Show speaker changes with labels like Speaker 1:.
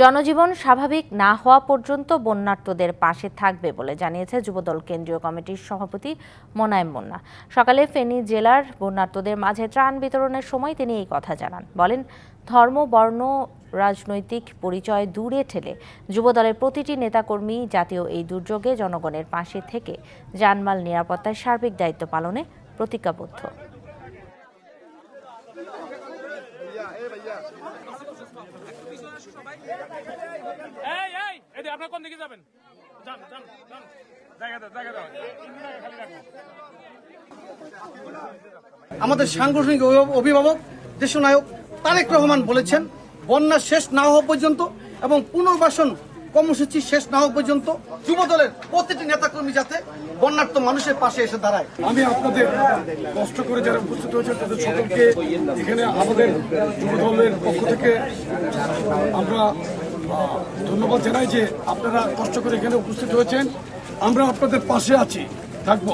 Speaker 1: জনজীবন স্বাভাবিক না হওয়া পর্যন্ত বন্যার্তদের পাশে থাকবে বলে জানিয়েছে যুবদল কেন্দ্রীয় কমিটির সভাপতি মোনায়েম মুন্না। সকালে ফেনী জেলার বন্যার্তদের মাঝে ত্রাণ বিতরণের সময় তিনি এই কথা জানান। বলেন, ধর্ম, বর্ণ, রাজনৈতিক পরিচয় দূরে ঠেলে যুবদলের প্রতিটি নেতাকর্মী জাতীয় এই দুর্যোগে জনগণের পাশে থেকে জানমাল নিরাপত্তায় সার্বিক দায়িত্ব পালনে প্রতিজ্ঞাবদ্ধ।
Speaker 2: এই এই এই আপনার কোন দিকে যাবেন?
Speaker 3: আমাদের সাংগঠনিক অভিভাবক অভিভাবক, দেশনায়ক তারেক রহমান বলেছেন, বন্যা শেষ না হওয়া পর্যন্ত এবং পুনর্বাসন কর্মসূচি শেষ না হওয়া পর্যন্ত যুব দলের প্রতিটি নেতাকর্মী যাতে বন্যার্থ মানুষের পাশে এসে দাঁড়ায়।
Speaker 4: আমি আপনাদের কষ্ট করে যারা উপস্থিত হয়েছেন তাদের সকলকে এখানে আমাদের যুব দলের পক্ষ থেকে আমরা ধন্যবাদ জানাই যে আপনারা কষ্ট করে এখানে উপস্থিত হয়েছেন। আমরা আপনাদের পাশে আছি। থাকব।